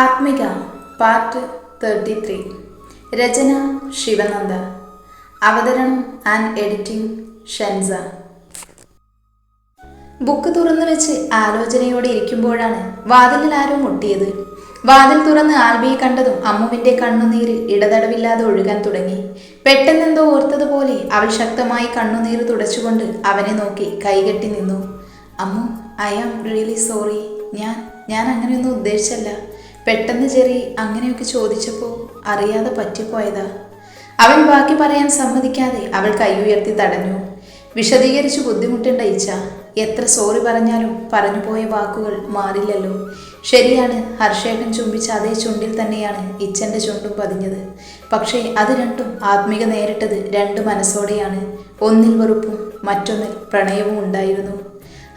ആത്മിക part thirty three രചന ശിവനന്ദ. അവതരണം and editing ഷെൻസ. Book തുറന്നു വെച്ച് ആലോചനയോടെ ഇരിക്കുമ്പോഴാണ് വാതിലിൽ ആരോ മുട്ടിയത്. വാതിൽ തുറന്ന് ആൽബിയെ കണ്ടതും അമ്മുവിന്റെ കണ്ണുനീര് ഇടതടവില്ലാതെ ഒഴുകാൻ തുടങ്ങി. പെട്ടെന്നെന്തോ ഓർത്തതുപോലെ അവൾ ശക്തമായി കണ്ണുനീർ തുടച്ചുകൊണ്ട് അവനെ നോക്കി കൈകെട്ടി നിന്നു. Ammu I am really sorry ഞാൻ ഞാൻ അങ്ങനെയൊന്നും ഉദ്ദേശിച്ചല്ല. പെട്ടെന്ന് ചെറി അങ്ങനെയൊക്കെ ചോദിച്ചപ്പോൾ അറിയാതെ പറ്റിപ്പോയതാ. അവൻ ബാക്കി പറയാൻ സമ്മതിക്കാതെ അവൾ കൈ ഉയർത്തി തടഞ്ഞു. വിശദീകരിച്ച് ബുദ്ധിമുട്ടേണ്ട ഇച്ച എത്ര സോറി പറഞ്ഞാലും പറഞ്ഞുപോയ വാക്കുകൾ മാറില്ലല്ലോ. ശരിയാണ് ഹർഷേട്ടൻ ചുംബിച്ച അതേ ചുണ്ടിൽ തന്നെയാണ് ഇച്ചന്റെ ചുണ്ടും പതിഞ്ഞത്. പക്ഷേ അത് രണ്ടും ആത്മിക നേരിട്ടത് രണ്ട് മനസ്സോടെയാണ്. ഒന്നിൽ വെറുപ്പും മറ്റൊന്നിൽ പ്രണയവും ഉണ്ടായിരുന്നു.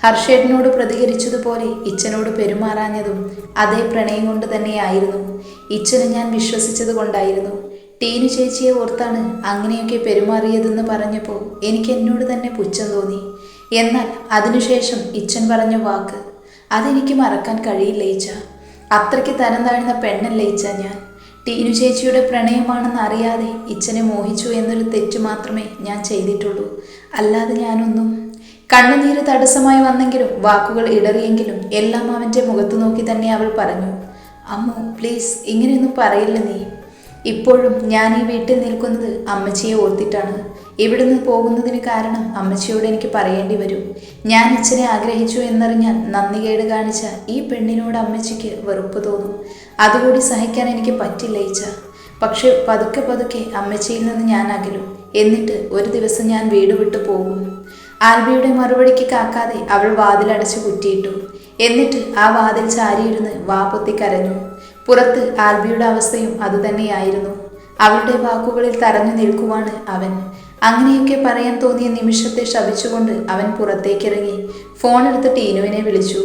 ഹർഷേട്ടനോട് പ്രതികരിച്ചതുപോലെ ഇച്ഛനോട് പെരുമാറാഞ്ഞതും അതേ പ്രണയം കൊണ്ട് തന്നെയായിരുന്നു. ഇച്ചനെ ഞാൻ വിശ്വസിച്ചത് കൊണ്ടായിരുന്നു ടീനു ചേച്ചിയെ ഓർത്താണ് അങ്ങനെയൊക്കെ പെരുമാറിയതെന്ന് പറഞ്ഞപ്പോൾ എനിക്ക് എന്നോട് തന്നെ പുച്ഛം തോന്നി. എന്നാൽ അതിനുശേഷം ഇച്ഛൻ പറഞ്ഞ വാക്ക് അതെനിക്ക് മറക്കാൻ കഴിയില്ല ഇച്ച അത്രയ്ക്ക് തരം താഴ്ന്ന പെണ്ണല്ല ഞാൻ. ടീനു ചേച്ചിയുടെ പ്രണയമാണെന്ന് അറിയാതെ ഇച്ചനെ മോഹിച്ചു എന്നൊരു തെറ്റ് മാത്രമേ ഞാൻ ചെയ്തിട്ടുള്ളൂ. അല്ലാതെ ഞാനൊന്നും കണ്ണുനീര് തടസ്സമായി വന്നെങ്കിലും വാക്കുകൾ ഇടറിയെങ്കിലും എല്ലാം അവന്റെ മുഖത്തു നോക്കി തന്നെ അവൾ പറഞ്ഞു അമ്മു പ്ലീസ് ഇങ്ങനെയൊന്നും പറയില്ല നീ. ഇപ്പോഴും ഞാൻ ഈ വീട്ടിൽ നിൽക്കുന്നത് അമ്മച്ചിയെ ഓർത്തിട്ടാണ്. ഇവിടുന്ന് പോകുന്നതിന് കാരണം അമ്മച്ചിയോട് എനിക്ക് പറയേണ്ടി വരും. ഞാൻ അച്ഛനെ ആഗ്രഹിച്ചു എന്നറിഞ്ഞാൽ നന്ദി കേട് കാണിച്ച ഈ പെണ്ണിനോട് അമ്മച്ചിക്ക് വെറുപ്പ് തോന്നും. അതുകൂടി സഹിക്കാൻ എനിക്ക് പറ്റില്ല ഇച്ച പക്ഷെ പതുക്കെ പതുക്കെ അമ്മച്ചിയിൽ നിന്ന് ഞാൻ അകലും. എന്നിട്ട് ഒരു ദിവസം ഞാൻ വീട് വിട്ടു പോകും. ആൽബിയുടെ മറുപടിക്ക് കാക്കാതെ അവൾ വാതിലടച്ച് കുറ്റിയിട്ടു. എന്നിട്ട് ആ വാതിൽ ചാരിയിരുന്ന് വാ പൊത്തി കരഞ്ഞു. പുറത്ത് ആൽബിയുടെ അവസ്ഥയും അതുതന്നെയായിരുന്നു അവളുടെ വാക്കുകളിൽ തറഞ്ഞു നിൽക്കുവാണ് അവൻ. അങ്ങനെയൊക്കെ പറയാൻ തോന്നിയ നിമിഷത്തെ ശപിച്ചുകൊണ്ട് അവൻ പുറത്തേക്കിറങ്ങി. ഫോൺ എടുത്ത് ടീനുവിനെ വിളിച്ചു.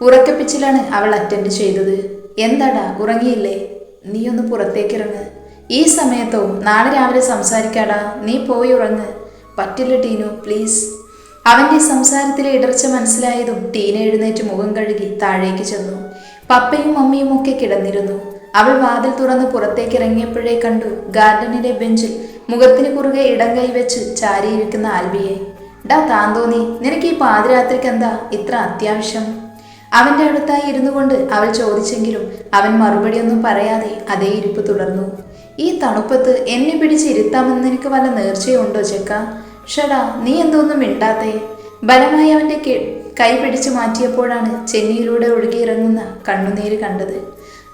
ഉറക്കപ്പിച്ചിലാണ് അവൾ അറ്റൻഡ് ചെയ്തത്. എന്താടാ ഉറങ്ങിയില്ലേ? നീ ഒന്ന് പുറത്തേക്കിറങ്ങ്. ഈ സമയത്തോ നാളെ രാവിലെ സംസാരിക്കാടാ. നീ പോയി ഉറങ്ങ്. പറ്റില്ല ടീനു പ്ലീസ്. അവന്റെ സംസാരത്തിലെ ഇടർച്ച മനസ്സിലായതും ടീന എഴുന്നേറ്റ് മുഖം കഴുകി താഴേക്ക് ചെന്നു. പപ്പയും മമ്മിയും ഒക്കെ കിടന്നിരുന്നു. അവൾ വാതിൽ തുറന്ന് പുറത്തേക്ക് ഇറങ്ങിയപ്പോഴേ കണ്ടു ഗാർഡനിലെ ബെഞ്ചിൽ മുഖത്തിന് കുറുകെ ഇടം കൈവച്ച് ചാരിയിരിക്കുന്ന ആൽബിയെ. ഡാ താൻ തോന്നി നിനക്ക് ഈ പാതിരാത്രിക്ക് എന്താ ഇത്ര അത്യാവശ്യം? അവന്റെ അടുത്തായി ഇരുന്നു കൊണ്ട് അവൾ ചോദിച്ചെങ്കിലും അവൻ മറുപടിയൊന്നും പറയാതെ അതേ ഇരിപ്പ് തുടർന്നു. ഈ തണുപ്പത്ത് എന്നെ പിടിച്ച് ഇരുത്താമെന്ന് നിനക്ക് വല്ല നേർച്ചയുണ്ടോ ചെക്ക? ഷടാ നീ എന്തോന്നും മിണ്ടാത്തേ? ബലമായി അവന്റെ കൈ പിടിച്ചു മാറ്റിയപ്പോഴാണ് ചെന്നിയിലൂടെ ഒഴുകിയിറങ്ങുന്ന കണ്ണുനീര് കണ്ടത്.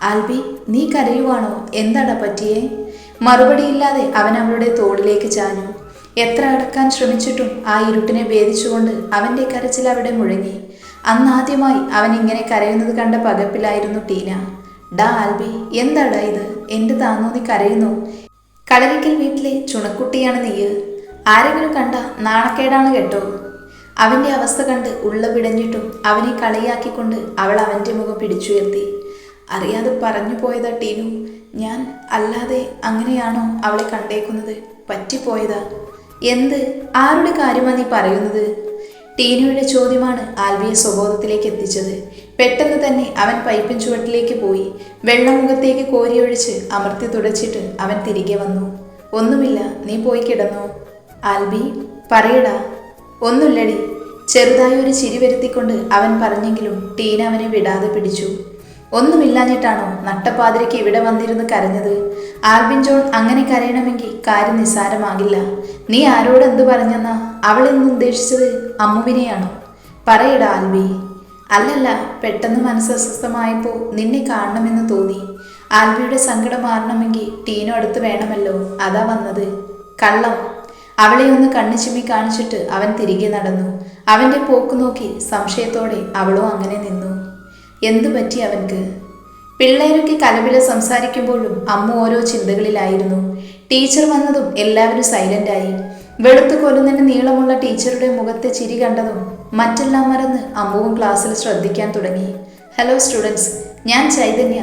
ആൽബി നീ കരയുവാണോ? എന്താടാ പറ്റിയേ? മറുപടിയില്ലാതെ അവൻ അവളുടെ തോളിലേക്ക് ചാഞ്ഞു. എത്ര അടക്കാൻ ശ്രമിച്ചിട്ടും ആ ഇരുട്ടിനെ ഭേദിച്ചുകൊണ്ട് അവന്റെ കരച്ചിൽ അവിടെ മുഴങ്ങി. അന്നാദ്യമായി അവൻ ഇങ്ങനെ കരയുന്നത് കണ്ട പകപ്പിലായിരുന്നു ടീന. ഡാ ആൽബി എന്താടാ ഇത്? എന്റെ താന്നോ നീ കരയുന്നു? കളരിക്കൽ വീട്ടിലെ ചുണക്കുട്ടിയാണ് നീയ്. ആരെങ്കിലും കണ്ട നാണക്കേടാണ് കേട്ടോ. അവന്റെ അവസ്ഥ കണ്ട് ഉള്ള പിടഞ്ഞിട്ടും അവനെ കളിയാക്കിക്കൊണ്ട് അവൾ അവന്റെ മുഖം പിടിച്ചുയർത്തി. അറിയാതെ പറഞ്ഞു പോയതാ ടീനു ഞാൻ അല്ലാതെ അങ്ങനെയാണോ അവളെ കണ്ടേക്കുന്നത്? പറ്റിപ്പോയതാ. എന്ത്? ആരുടെ കാര്യമാണ് നീ പറയുന്നത്? ടീനയുടെ ചോദ്യമാണ് ആൽവിയെ സ്വബോധത്തിലേക്ക് എത്തിച്ചത്. പെട്ടെന്ന് തന്നെ അവൻ പൈപ്പിൻ ചുവട്ടിലേക്ക് പോയി. വെള്ളം മുഖത്തേക്ക് കോരിയൊഴിച്ച് അമർത്തി തുടച്ചിട്ട് അവൻ തിരികെ വന്നു. ഒന്നുമില്ല നീ പോയി കിടന്നോ. ആൽബി പറയടാ. ഒന്നുമില്ലടി. ചെറുതായി ഒരു ചിരി വരുത്തിക്കൊണ്ട് അവൻ പറഞ്ഞെങ്കിലും ടീന അവനെ വിടാതെ പിടിച്ചു. ഒന്നുമില്ലാഞ്ഞിട്ടാണോ നട്ടപ്പാതിരയ്ക്ക് ഇവിടെ വന്നിരുന്ന് കരഞ്ഞത്? ആൽബിൻ ജോൺ അങ്ങനെ കരയണമെങ്കിൽ കാര്യം നിസ്സാരമാകില്ല. നീ ആരോട് എന്ത് പറഞ്ഞെന്നാ? അവൾ എന്ന് ഉദ്ദേശിച്ചത് അമ്മുവിനെയാണോ? പറയടാ ആൽബി. അല്ലല്ല പെട്ടെന്ന് മനസ്സസ്വസ്ഥമായപ്പോൾ നിന്നെ കാണണമെന്ന് തോന്നി. ആൽബിയുടെ സങ്കടം മാറണമെങ്കിൽ ടീനോ അടുത്ത് വേണമല്ലോ. അതാ വന്നത്. കള്ളം. അവളെ ഒന്ന് കണ്ണു ചുമി കാണിച്ചിട്ട് അവൻ തിരികെ നടന്നു. അവന്റെ പോക്ക് നോക്കി സംശയത്തോടെ അവളും അങ്ങനെ നിന്നു. എന്തു പറ്റി അവൻക്ക്? പിള്ളേരൊക്കെ കലപില സംസാരിക്കുമ്പോഴും അമ്മ ഓരോ ചിന്തകളിലായിരുന്നു. ടീച്ചർ വന്നതും എല്ലാവരും സൈലന്റായി. വെളുത്തു കൊല്ലുന്നതിന് നീളമുള്ള ടീച്ചറുടെ മുഖത്തെ ചിരി കണ്ടതും മറ്റെല്ലാം മറന്ന് അമ്മുവും ക്ലാസ്സിൽ ശ്രദ്ധിക്കാൻ തുടങ്ങി. ഹലോ സ്റ്റുഡൻസ് ഞാൻ ചൈതന്യ.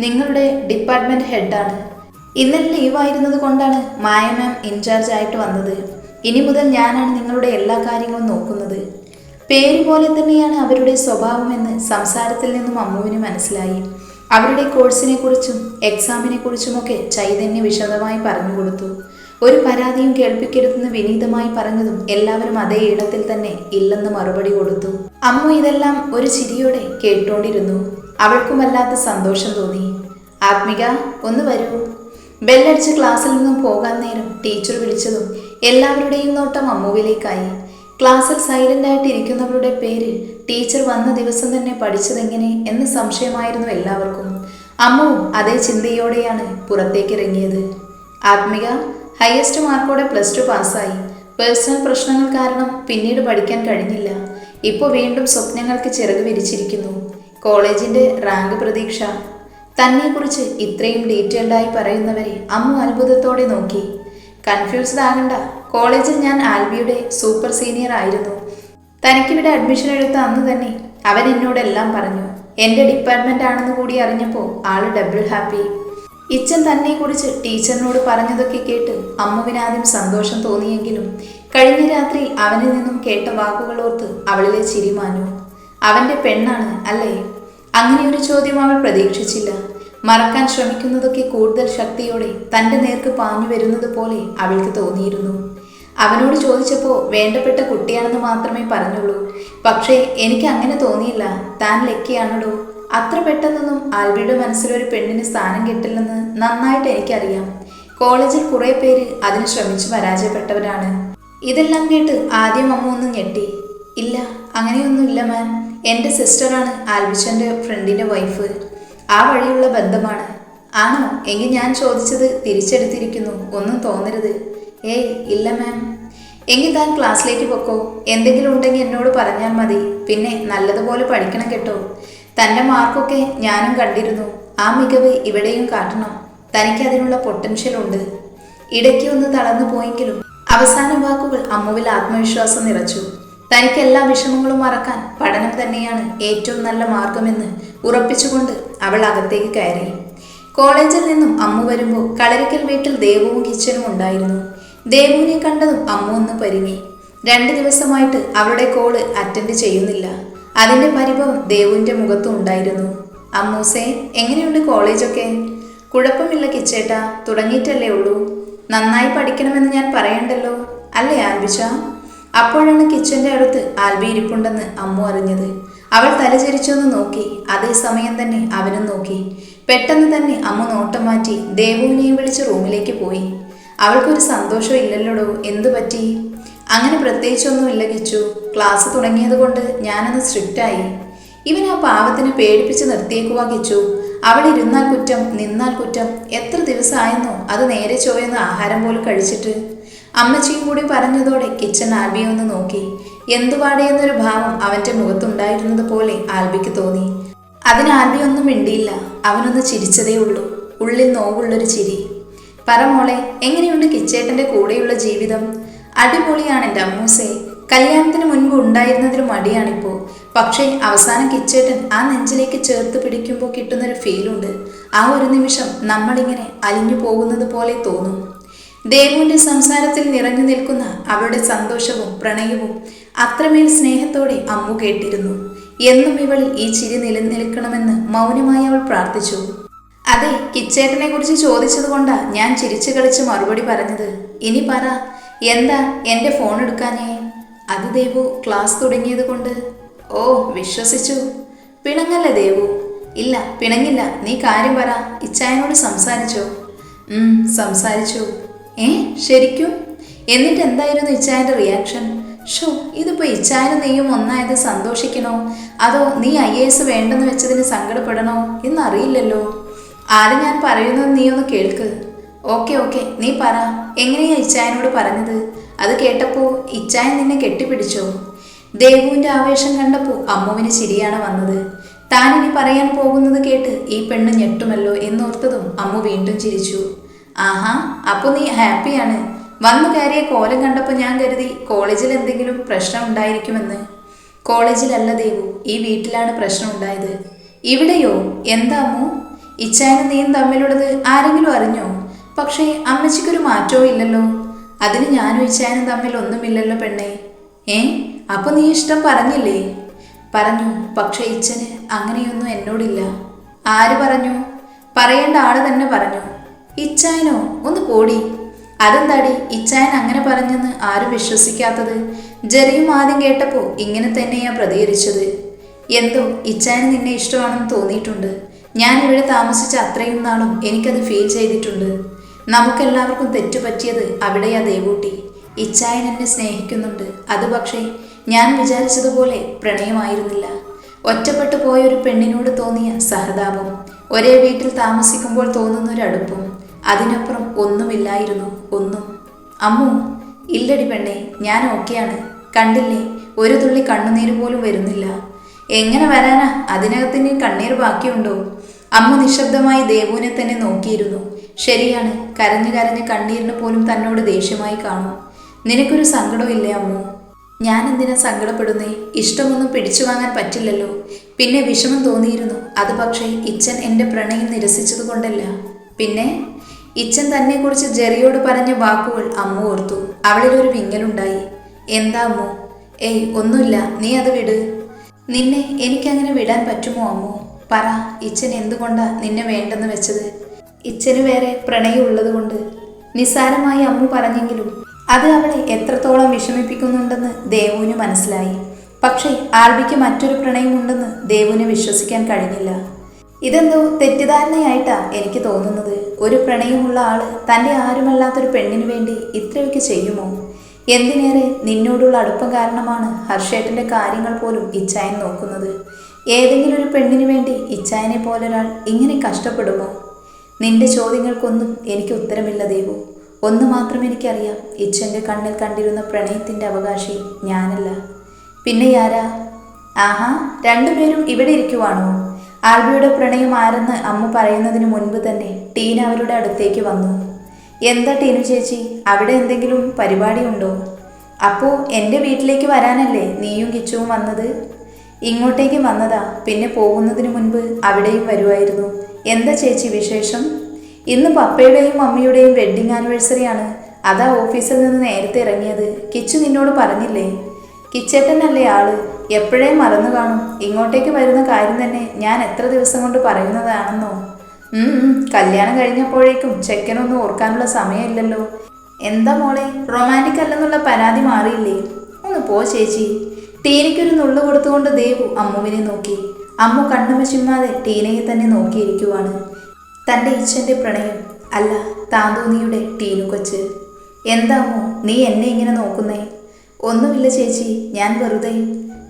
നിങ്ങളുടെ ഡിപ്പാർട്ട്മെന്റ് ഹെഡാണ്. ഇന്നലെ ലീവായിരുന്നത് കൊണ്ടാണ് മായ മാം ഇൻചാർജ് ആയിട്ട് വന്നത്. ഇനി മുതൽ ഞാനാണ് നിങ്ങളുടെ എല്ലാ കാര്യങ്ങളും നോക്കുന്നത്. പേര് പോലെ തന്നെയാണ് അവരുടെ സ്വഭാവമെന്ന് സംസാരത്തിൽ നിന്നും അമ്മുവിന് മനസ്സിലായി. അവരുടെ കോഴ്സിനെ കുറിച്ചും എക്സാമിനെ കുറിച്ചുമൊക്കെ ചൈതന്യ വിശദമായി പറഞ്ഞു കൊടുത്തു. ഒരു പരാതിയും കേൾപ്പിക്കരുതെന്ന് വിനീതമായി പറഞ്ഞതും എല്ലാവരും അതേ ഇടത്തിൽ തന്നെ ഇല്ലെന്ന് മറുപടി കൊടുത്തു. അമ്മു ഇതെല്ലാം ഒരു ചിരിയോടെ കേട്ടുകൊണ്ടിരുന്നു അവൾക്കും വല്ലാത്ത സന്തോഷം തോന്നി. ആത്മിക ഒന്ന് വരൂ. ബെല്ലടിച്ച് ക്ലാസ്സിൽ നിന്നും പോകാൻ നേരം ടീച്ചർ വിളിച്ചതും എല്ലാവരുടെയും നോട്ടം അമ്മുവിലേക്കായി. ക്ലാസ്സിൽ സൈലന്റ് ആയിട്ട് ഇരിക്കുന്നവരുടെ പേര് ടീച്ചർ വന്ന ദിവസം തന്നെ പഠിച്ചതെങ്ങനെ എന്ന് സംശയമായിരുന്നു എല്ലാവർക്കും. അമ്മുവും അതേ ചിന്തയോടെയാണ് പുറത്തേക്ക് ഇറങ്ങിയത് ആത്മിക ഹയസ്റ്റ് മാർക്കോടെ പ്ലസ് ടു പാസ്സായി പേഴ്സണൽ പ്രശ്നങ്ങൾ കാരണം പിന്നീട് പഠിക്കാൻ കഴിഞ്ഞില്ല. ഇപ്പോൾ വീണ്ടും സ്വപ്നങ്ങൾക്ക് ചിറക് വിരിച്ചിരിക്കുന്നു. കോളേജിന്റെ റാങ്ക് പ്രതീക്ഷ തന്നെക്കുറിച്ച് ഇത്രയും ഡീറ്റെയിൽഡായി പറയുന്നവരെ അമ്മു അത്ഭുതത്തോടെ നോക്കി. കൺഫ്യൂസ്ഡ് ആകണ്ട. കോളേജിൽ ഞാൻ ആൽബിയുടെ സൂപ്പർ സീനിയർ ആയിരുന്നു. തനിക്കിവിടെ അഡ്മിഷൻ എടുത്ത അന്ന് തന്നെ അവൻ എന്നോടെല്ലാം പറഞ്ഞു. എന്റെ ഡിപ്പാർട്ട്മെന്റ് ആണെന്ന് കൂടി അറിഞ്ഞപ്പോൾ ആൾ ഡബിൾ ഹാപ്പി. ഇച്ചൻ തന്നെക്കുറിച്ച് ടീച്ചറിനോട് പറഞ്ഞതൊക്കെ കേട്ട് അമ്മുവിനാദ്യം സന്തോഷം തോന്നിയെങ്കിലും കഴിഞ്ഞ രാത്രി അവനിൽ നിന്നും കേട്ട വാക്കുകളോർത്ത് അവളിലെ ചിരിമാനു അവന്റെ പെണ്ണാണ് അല്ലേ? അങ്ങനെ ഒരു ചോദ്യം അവൾ പ്രതീക്ഷിച്ചില്ല. മറക്കാൻ ശ്രമിക്കുന്നതൊക്കെ കൂടുതൽ ശക്തിയോടെ തന്റെ നേർക്ക് പാഞ്ഞു വരുന്നത് പോലെ അവൾക്ക് തോന്നിയിരുന്നു. അവനോട് ചോദിച്ചപ്പോൾ വേണ്ടപ്പെട്ട കുട്ടിയാണെന്ന് മാത്രമേ പറഞ്ഞുള്ളൂ. പക്ഷേ എനിക്ക് അങ്ങനെ തോന്നിയില്ല. താൻ ലക്കിയാണല്ലോ. അത്ര പെട്ടെന്നൊന്നും ആൽബിയുടെ മനസ്സിലൊരു പെണ്ണിന് സ്ഥാനം കിട്ടില്ലെന്ന് നന്നായിട്ട് എനിക്കറിയാം. കോളേജിൽ കുറേ പേര് അതിന് ശ്രമിച്ചു പരാജയപ്പെട്ടവരാണ്. ഇതെല്ലാം കേട്ട് ആദ്യം അമ്മ ഒന്ന് ഞെട്ടി. ഇല്ല അങ്ങനെയൊന്നുമില്ല മാം. എന്റെ സിസ്റ്ററാണ് ആൽബിച്ചന്റെ ഫ്രണ്ടിന്റെ വൈഫ്. ആ വഴിയുള്ള ബന്ധമാണ്. ആണോ? എങ്കിൽ ഞാൻ ചോദിച്ചത് തിരിച്ചെടുത്തിരിക്കുന്നു. ഒന്നും തോന്നരുത്. ഏയ് ഇല്ല മാം. എങ്കിൽ താൻ ക്ലാസ്സിലേക്ക് പൊക്കോ. എന്തെങ്കിലും ഉണ്ടെങ്കിൽ എന്നോട് പറഞ്ഞാൽ മതി. പിന്നെ നല്ലതുപോലെ പഠിക്കണം കേട്ടോ. തന്റെ മാർക്കൊക്കെ ഞാനും കണ്ടിരുന്നു. ആ മികവ് ഇവിടെയും കാട്ടണം. തനിക്ക് അതിനുള്ള പൊട്ടൻഷ്യൽ ഉണ്ട്. ഇടയ്ക്ക് ഒന്ന് തളർന്നു പോയെങ്കിലും അവസാന വാക്കുകൾ അമ്മുവിൽ ആത്മവിശ്വാസം നിറച്ചു. തനിക്ക് എല്ലാ വിഷമങ്ങളും മറക്കാൻ പഠനം തന്നെയാണ് ഏറ്റവും നല്ല മാർഗമെന്ന് ഉറപ്പിച്ചുകൊണ്ട് അവൾ അകത്തേക്ക് കയറി. കോളേജിൽ നിന്നും അമ്മു വരുമ്പോൾ കളരിക്കൽ വീട്ടിൽ ദേവുവും കിച്ചനും ഉണ്ടായിരുന്നു. ദേവുവിനെ കണ്ടതും അമ്മു ഒന്ന് പരിങ്ങി. രണ്ട് ദിവസമായിട്ട് അവളുടെ കോൾ അറ്റൻഡ് ചെയ്യുന്നില്ല. അതിന്റെ പരിഭവം ദേവുവിന്റെ മുഖത്തും ഉണ്ടായിരുന്നു. അമ്മൂസേ എങ്ങനെയുണ്ട് കോളേജൊക്കെ കുഴപ്പമില്ല കിച്ചേട്ടാ തുടങ്ങിയിട്ടല്ലേ ഉള്ളൂ. നന്നായി പഠിക്കണമെന്ന് ഞാൻ പറയണ്ടല്ലോ അല്ലേ ആൽബിച്ച അപ്പോഴാണ് കിച്ചന്റെ അടുത്ത് ആൽബി ഇരിപ്പുണ്ടെന്ന് അമ്മു അറിഞ്ഞത്. അവൾ തലചരിച്ചൊന്ന് നോക്കി. അതേ സമയം തന്നെ അവനും നോക്കി. പെട്ടെന്ന് തന്നെ അമ്മ നോട്ടം മാറ്റി ദേവുവിനെയും വിളിച്ച് റൂമിലേക്ക് പോയി. അവൾക്കൊരു സന്തോഷം ഇല്ലല്ലോടോ? എന്തു പറ്റി? അങ്ങനെ പ്രത്യേകിച്ചൊന്നുമില്ല കിച്ചു. ക്ലാസ് തുടങ്ങിയതുകൊണ്ട് ഞാനൊന്ന് സ്ട്രിക്റ്റായി. ഇവൻ ആ പാവത്തിനെ പേടിപ്പിച്ച് നിർത്തിയേക്കുവാ കിച്ചു. അവൾ ഇരുന്നാൽ കുറ്റം നിന്നാൽ കുറ്റം. എത്ര ദിവസമായെന്നോ? അത് നേരെ ചോയെന്ന് ആഹാരം പോലും കഴിച്ചിട്ട്. അമ്മച്ചിയും കൂടി പറഞ്ഞതോടെ കിച്ചൻ ആൽബിയെ ഒന്ന് നോക്കി. എന്തുപാടെയെന്നൊരു ഭാവം അവന്റെ മുഖത്തുണ്ടായിരുന്നത് പോലെ ആൽബിക്ക് തോന്നി. അതിന് ആൽബി ഒന്നും മിണ്ടിയില്ല. അവനൊന്ന് ചിരിച്ചതേ ഉള്ളൂ. ഉള്ളിൽ നോവുള്ളൊരു ചിരി. പറ മോളെ എങ്ങനെയുണ്ട് കിച്ചേട്ടന്റെ കൂടെയുള്ള ജീവിതം? അടിപൊളിയാണ് എന്റെ അമ്മൂസേ. കല്യാണത്തിന് മുൻപ് ഉണ്ടായിരുന്നതിലും മടിയാണിപ്പോ. പക്ഷേ അവസാനം കിച്ചേട്ടൻ ആ നെഞ്ചിലേക്ക് ചേർത്ത് പിടിക്കുമ്പോൾ കിട്ടുന്നൊരു ഫീലുണ്ട് ആ ഒരു നിമിഷം നമ്മളിങ്ങനെ അലിഞ്ഞു പോകുന്നത് പോലെ തോന്നും. ദേവുവിന്റെ സംസാരത്തിൽ നിറഞ്ഞു നിൽക്കുന്ന അവളുടെ സന്തോഷവും പ്രണയവും അത്രമേൽ സ്നേഹത്തോടെ അമ്മു കേട്ടിരുന്നു. എന്നും ഇവൾ ഈ ചിരി നിലനിൽക്കണമെന്ന് മൗനമായി അവൾ പ്രാർത്ഥിച്ചു. അതെ കിച്ചേട്ടനെ കുറിച്ച് ചോദിച്ചത് കൊണ്ടാ ഞാൻ ചിരിച്ചു കളിച്ച് മറുപടി പറഞ്ഞത്. ഇനി പറ എന്താ എന്റെ ഫോൺ എടുക്കാനേ അത് ദേവു ക്ലാസ് തുടങ്ങിയത് കൊണ്ട്. ഓ വിശ്വസിച്ചു. പിണങ്ങല്ല ദേവു? ഇല്ല പിണങ്ങില്ല. നീ കാര്യം പറ. ഇച്ചായനോട് സംസാരിച്ചോ? സംസാരിച്ചു. ഏ ശരിക്കും? എന്നിട്ട് എന്തായിരുന്നു ഇച്ചായന്റെ റിയാക്ഷൻ ഷോ ഇതിപ്പോ ഇച്ചായനും നീയും ഒന്നായത് സന്തോഷിക്കണോ? അതോ നീ ഐ എ എസ് വേണ്ടെന്ന് വെച്ചതിന് സങ്കടപ്പെടണോ? എന്നറിയില്ലല്ലോ. ആദ്യം ഞാൻ പറയുന്നത് നീ ഒന്ന് കേൾക്ക്. ഓക്കെ ഓക്കെ നീ പറ. എങ്ങനെയാ ഇച്ചായനോട് പറഞ്ഞത്? അത് കേട്ടപ്പോൾ ഇച്ചായൻ നിന്നെ കെട്ടിപ്പിടിച്ചോ? ദേവുവിന്റെ ആവേശം കണ്ടപ്പോൾ അമ്മുവിന് ശരിയാണ് വന്നത്. താനിനി പറയാൻ പോകുന്നത് കേട്ട് ഈ പെണ്ണ് ഞെട്ടുമല്ലോ എന്നോർത്തതും അമ്മു വീണ്ടും ചിരിച്ചു. ആഹാ അപ്പൊ നീ ഹാപ്പിയാണ്. വന്നു കയറിയ കോലം കണ്ടപ്പോൾ ഞാൻ കരുതി കോളേജിൽ എന്തെങ്കിലും പ്രശ്നം ഉണ്ടായിരിക്കുമെന്ന്. കോളേജിലല്ല ദേവു ഈ വീട്ടിലാണ് പ്രശ്നം ഉണ്ടായത്. ഇവിടെയോ? എന്താമോ ഇച്ചായനും നീയും തമ്മിലുള്ളത് ആരെങ്കിലും അറിഞ്ഞോ? പക്ഷേ അമ്മച്ചിക്കൊരു മാറ്റവും ഇല്ലല്ലോ. അതിന് ഞാനും ഇച്ചായനും തമ്മിൽ ഒന്നുമില്ലല്ലോ പെണ്ണേ. ഏ അപ്പൊ നീ ഇഷ്ടം പറഞ്ഞില്ലേ? പറഞ്ഞു പക്ഷെ ഇച്ചന് അങ്ങനെയൊന്നും എന്നോടില്ല. ആര് പറഞ്ഞു? പറയേണ്ട ആൾ തന്നെ പറഞ്ഞു. ഇച്ചായനോ ഒന്ന് പോടി. അതെന്താടി ഇച്ചായൻ അങ്ങനെ പറഞ്ഞെന്ന് ആരും വിശ്വസിക്കാത്തത്? ജെറിയും ആദ്യം കേട്ടപ്പോൾ ഇങ്ങനെ തന്നെയാ പ്രതികരിച്ചത്. എന്തോ ഇച്ചായന് നിന്നെ ഇഷ്ടമാണെന്ന് തോന്നിയിട്ടുണ്ട്. ഞാൻ ഇവിടെ താമസിച്ച അത്രയും നാളും എനിക്കത് ഫീൽ ചെയ്തിട്ടുണ്ട്. നമുക്കെല്ലാവർക്കും തെറ്റുപറ്റിയത് അവിടെയാ ദേവൂട്ടി. ഇച്ചായൻ എന്നെ സ്നേഹിക്കുന്നുണ്ട്. അത് പക്ഷേ ഞാൻ വിചാരിച്ചതുപോലെ പ്രണയമായിരുന്നില്ല. ഒറ്റപ്പെട്ടു പോയ ഒരു പെണ്ണിനോട് തോന്നിയ സഹതാപം ഒരേ വീട്ടിൽ താമസിക്കുമ്പോൾ തോന്നുന്ന ഒരു അടുപ്പം അതിനപ്പുറം ഒന്നുമില്ലായിരുന്നു ഒന്നും. അമ്മു ഇല്ലടി പെണ്ണെ ഞാൻ ഓക്കെയാണ്. കണ്ടില്ലേ ഒരു തുള്ളി കണ്ണുനീര് പോലും വരുന്നില്ല. എങ്ങനെ വരാനാ? അതിനകത്തിന് കണ്ണീർ ബാക്കിയുണ്ടോ? അമ്മ നിശബ്ദമായി ദേവുവിനെ തന്നെ നോക്കിയിരുന്നു. ശരിയാണ് കരഞ്ഞു കരഞ്ഞ് കണ്ണീരിന് പോലും തന്നോട് ദേഷ്യമായി കാണും. നിനക്കൊരു സങ്കടവും ഇല്ലേ അമ്മു? ഞാൻ എന്തിനാ സങ്കടപ്പെടുന്നേ? ഇഷ്ടമൊന്നും പിടിച്ചു വാങ്ങാൻ പറ്റില്ലല്ലോ. പിന്നെ വിഷമം തോന്നിയിരുന്നു. അത് പക്ഷേ ഇച്ഛൻ എന്റെ പ്രണയം നിരസിച്ചതുകൊണ്ടല്ല. പിന്നെ? ഇച്ചൻ തന്നെക്കുറിച്ച് ജെറിയോട് പറഞ്ഞ വാക്കുകൾ അമ്മ ഓർത്തു. അവളിലൊരു വിങ്ങലുണ്ടായി. എന്താ അമ്മു? ഏയ് ഒന്നുമില്ല. നീ അത് വിട്. നിന്നെ എനിക്കങ്ങനെ വിടാൻ പറ്റുമോ അമ്മു? പറ ഇച്ചൻ എന്തുകൊണ്ടാ നിന്നെ വേണ്ടെന്ന് വെച്ചത്? ഇച്ചന് വേറെ പ്രണയം ഉള്ളത് കൊണ്ട്. നിസ്സാരമായി അമ്മു പറഞ്ഞെങ്കിലും അത് അവളെ എത്രത്തോളം വിഷമിപ്പിക്കുന്നുണ്ടെന്ന് ദേവുവിന് മനസ്സിലായി. പക്ഷേ ആൽബിക്ക് മറ്റൊരു പ്രണയമുണ്ടെന്ന് ദേവുവിന് വിശ്വസിക്കാൻ കഴിഞ്ഞില്ല. ഇതെന്തോ തെറ്റിദ്ധാരണയായിട്ടാ എനിക്ക് തോന്നുന്നത്. ഒരു പ്രണയമുള്ള ആൾ തന്റെ ആരുമല്ലാത്തൊരു പെണ്ണിനു വേണ്ടി ഇത്രയൊക്കെ ചെയ്യുമോ? എന്തിനേറെ നിന്നോടുള്ള അടുപ്പം കാരണമാണ് ഹർഷേട്ടന്റെ കാര്യങ്ങൾ പോലും ഇച്ചായൻ നോക്കുന്നത്. ഏതെങ്കിലും ഒരു പെണ്ണിനു വേണ്ടി ഇച്ചായനെ പോലൊരാൾ ഇങ്ങനെ കഷ്ടപ്പെടുമോ? നിന്റെ ചോദ്യങ്ങൾക്കൊന്നും എനിക്ക് ഉത്തരമില്ല ദേവു. ഒന്ന് മാത്രം എനിക്കറിയാം ഇച്ഛന്റെ കണ്ണിൽ കണ്ടിരുന്ന പ്രണയത്തിന്റെ അവകാശി ഞാനല്ല. പിന്നെ ആരാ ആഹാ രണ്ടുപേരും ഇവിടെ ഇരിക്കുവാണോ? ആൽബിയുടെ പ്രണയം ആരെന്ന് അമ്മ പറയുന്നതിന് മുൻപ് തന്നെ ടീൻ അവരുടെ അടുത്തേക്ക് വന്നു. എന്താ ടീനു ചേച്ചി? അവിടെ എന്തെങ്കിലും പരിപാടി ഉണ്ടോ? അപ്പോൾ എന്റെ വീട്ടിലേക്ക് വരാനല്ലേ നീയും കിച്ചുവും വന്നത്? ഇങ്ങോട്ടേക്ക് വന്നതാ പിന്നെ പോകുന്നതിന് മുൻപ് അവിടെയും വരുമായിരുന്നു എന്താ ചേച്ചി വിശേഷം? ഇന്ന് പപ്പയുടെയും മമ്മിയുടെയും വെഡ്ഡിങ് ആനിവേഴ്സറി ആണ്. അതാ ഓഫീസിൽ നിന്ന് നേരത്തെ ഇറങ്ങിയത്. കിച്ചു നിന്നോട് പറഞ്ഞില്ലേ? കിച്ചേട്ടനല്ലേ ആൾ? എപ്പോഴേ മറന്നു കാണും. ഇങ്ങോട്ടേക്ക് വരുന്ന കാര്യം തന്നെ ഞാൻ എത്ര ദിവസം കൊണ്ട് പറയുന്നതാണെന്നോ? കല്യാണം കഴിഞ്ഞപ്പോഴേക്കും ചെക്കനൊന്നും ഓർക്കാനുള്ള സമയമില്ലല്ലോ. എന്താ മോളെ? റൊമാന്റിക് അല്ലെന്നുള്ള പരാതി മാറിയില്ലേ? ഒന്ന് പോ ചേച്ചി. ടീനയ്ക്കൊരു നുള്ളു കൊടുത്തുകൊണ്ട് ദേവു അമ്മുവിനെ നോക്കി. അമ്മു കണ്ണുമ ചിമ്മാതെ ടീനയെ തന്നെ നോക്കിയിരിക്കുവാണ്. തന്റെ ഇച്ഛന്റെ പ്രണയം. അല്ല താന്തോന്നിയുടെ ടീനു കൊച്ച്. എന്താ അമ്മു? നീ എന്നെ ഇങ്ങനെ നോക്കുന്നേ? ഒന്നുമില്ല ചേച്ചി ഞാൻ വെറുതെ.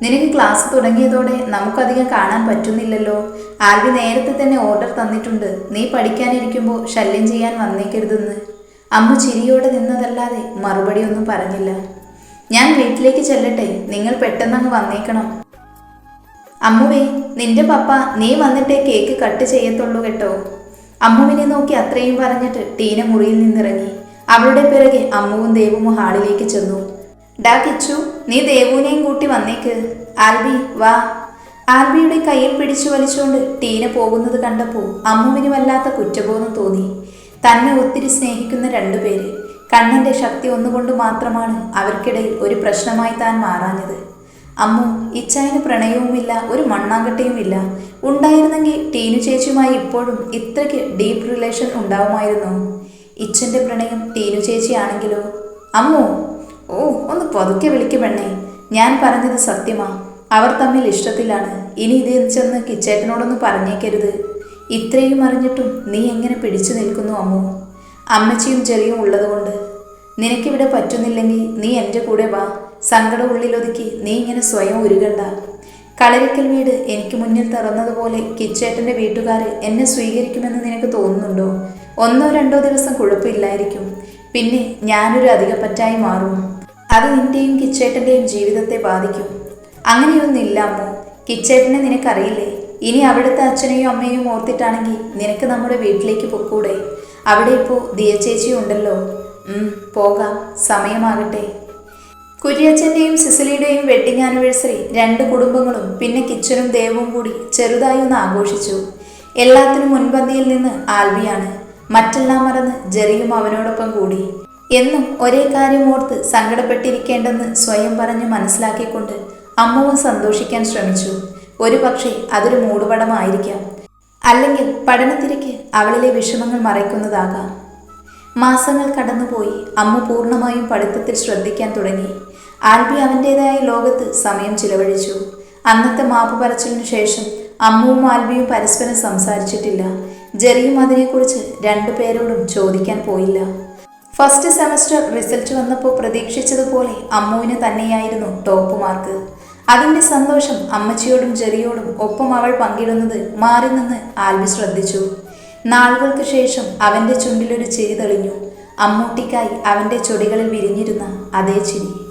നിനക്ക് ക്ലാസ് തുടങ്ങിയതോടെ നമുക്കധികം കാണാൻ പറ്റുന്നില്ലല്ലോ. ആൽവി നേരത്തെ തന്നെ ഓർഡർ തന്നിട്ടുണ്ട്. നീ പഠിക്കാനിരിക്കുമ്പോൾ ശല്യം ചെയ്യാൻ വന്നേക്കരുതെന്ന്. അമ്മ ചിരിയോടെ നിന്നതല്ലാതെ മറുപടി ഒന്നും പറഞ്ഞില്ല. ഞാൻ വീട്ടിലേക്ക് ചെല്ലട്ടെ. നിങ്ങൾ പെട്ടെന്നങ്ങ് വന്നേക്കണം. അമ്മുവേ നിന്റെ പപ്പ നീ വന്നിട്ടേ കേക്ക് കട്ട് ചെയ്യത്തുള്ളൂ കേട്ടോ. അമ്മുവിനെ നോക്കി അത്രയും പറഞ്ഞിട്ട് ടീന മുറിയിൽ നിന്നിറങ്ങി. അവളുടെ പിറകെ അമ്മുവും ദേവും ഹാളിലേക്ക് ചെന്നു. ഡാ കിച്ചു നീ ദേവുവിനെയും കൂട്ടി വന്നേക്ക്. ആൽബി വാ. ആൽബിയുടെ കയ്യിൽ പിടിച്ചു വലിച്ചുകൊണ്ട് ടീന പോകുന്നത് കണ്ടപ്പോൾ അമ്മുവിന് വല്ലാത്ത കുറ്റബോധം തോന്നി. തന്നെ ഒത്തിരി സ്നേഹിക്കുന്ന രണ്ടുപേര് കണ്ണന്റെ ശക്തി ഒന്നുകൊണ്ട് മാത്രമാണ് അവർക്കിടയിൽ ഒരു പ്രശ്നമായി താൻ മാറാഞ്ഞത്. അമ്മു ഇച്ചായന് പ്രണയവുമില്ല ഒരു മണ്ണാങ്കട്ടയുമില്ല. ഉണ്ടായിരുന്നെങ്കിൽ ടീനു ചേച്ചിയുമായി ഇപ്പോഴും ഇത്രയ്ക്ക് ഡീപ്പ് റിലേഷൻ ഉണ്ടാവുമായിരുന്നു? ഇച്ഛന്റെ പ്രണയം ടീനു ചേച്ചിയാണെങ്കിലോ? അമ്മു ഓ ഒന്ന് പതുക്കെ വിളിക്ക് പെണ്ണേ. ഞാൻ പറഞ്ഞത് സത്യമാ. അവർ തമ്മിൽ ഇഷ്ടത്തിലാണ്. ഇനി ഇത് ചെന്ന് കിച്ചേട്ടനോടൊന്ന് പറഞ്ഞേക്കരുത്. ഇത്രയും അറിഞ്ഞിട്ടും നീ എങ്ങനെ പിടിച്ചു നിൽക്കുന്നു അമ്മു? അമ്മച്ചിയും ചെറിയും ഉള്ളതുകൊണ്ട്. നിനക്കിവിടെ പറ്റുന്നില്ലെങ്കിൽ നീ എന്റെ കൂടെ വാ. സങ്കട ഉള്ളിലൊതുക്കി നീ ഇങ്ങനെ സ്വയം ഉരുകണ്ട. കളരിക്കൽ വീട് എനിക്ക് മുന്നിൽ തുറന്നതുപോലെ കിച്ചേട്ടന്റെ വീട്ടുകാർ എന്നെ സ്വീകരിക്കുമെന്ന് നിനക്ക് തോന്നുന്നുണ്ടോ? ഒന്നോ രണ്ടോ ദിവസം കുഴപ്പമില്ലായിരിക്കും. പിന്നെ ഞാനൊരു അധികപ്പറ്റായി മാറും. അത് നിന്റെയും കിച്ചേട്ടന്റെയും ജീവിതത്തെ ബാധിക്കും. അങ്ങനെയൊന്നുമില്ല അമ്മോ. കിച്ചേട്ടനെ നിനക്കറിയില്ലേ? ഇനി അവിടുത്തെ അച്ഛനെയും അമ്മയെയും ഓർത്തിട്ടാണെങ്കിൽ നിനക്ക് നമ്മുടെ വീട്ടിലേക്ക് പൊക്കൂടെ. അവിടെ ഇപ്പോൾ ദിയ ചേച്ചി ഉണ്ടല്ലോ പോകാം. സമയമാകട്ടെ. കുര്യച്ചന്റെയും സിസിലിയുടെയും വെഡിങ് ആനിവേഴ്സറി രണ്ട് കുടുംബങ്ങളും പിന്നെ കിച്ചനും ദേവും കൂടി ചെറുതായി ഒന്ന് ആഘോഷിച്ചു. എല്ലാത്തിനും മുൻപന്തിയിൽ നിന്ന് ആൽബിയാണ്. മറ്റെല്ലാം മറന്ന് ജെറിയും അവനോടൊപ്പം കൂടി. എന്നും ഒരേ കാര്യം ഓർത്ത് സങ്കടപ്പെട്ടിരിക്കേണ്ടെന്ന് സ്വയം പറഞ്ഞ് മനസ്സിലാക്കിക്കൊണ്ട് അമ്മവും സന്തോഷിക്കാൻ ശ്രമിച്ചു. ഒരു പക്ഷേ അതൊരു മൂടുപടമായിരിക്കാം. അല്ലെങ്കിൽ പഠനത്തിരക്ക് അവളിലെ വിഷമങ്ങൾ മറയ്ക്കുന്നതാകാം. മാസങ്ങൾ കടന്നുപോയി അമ്മ പൂർണമായും പഠിത്തത്തിൽ ശ്രദ്ധിക്കാൻ തുടങ്ങി. ആൽബി അവന്റെതായ ലോകത്ത് സമയം ചിലവഴിച്ചു. അന്നത്തെ മാപ്പ് പറച്ചിലിനു ശേഷം അമ്മുവും ആൽബിയും പരസ്പരം സംസാരിച്ചിട്ടില്ല. ജെറിയും അതിനെക്കുറിച്ച് രണ്ടു പേരോടും ചോദിക്കാൻ പോയില്ല. ഫസ്റ്റ് സെമസ്റ്റർ റിസൾട്ട് വന്നപ്പോൾ പ്രതീക്ഷിച്ചതുപോലെ അമ്മുവിന് തന്നെയായിരുന്നു ടോപ്പ് മാർക്ക്. അതിന്റെ സന്തോഷം അമ്മച്ചിയോടും ജെറിയോടും ഒപ്പം അവൾ പങ്കിടുന്നത് മാറി നിന്ന് ആൽബി ശ്രദ്ധിച്ചു. നാളുകൾക്ക് ശേഷം അവന്റെ ചുണ്ടിലൊരു ചിരി തെളിഞ്ഞു. അമ്മൂട്ടിക്കായി അവന്റെ ചൊടികളിൽ വിരിഞ്ഞിരുന്ന അതേ ചിരി.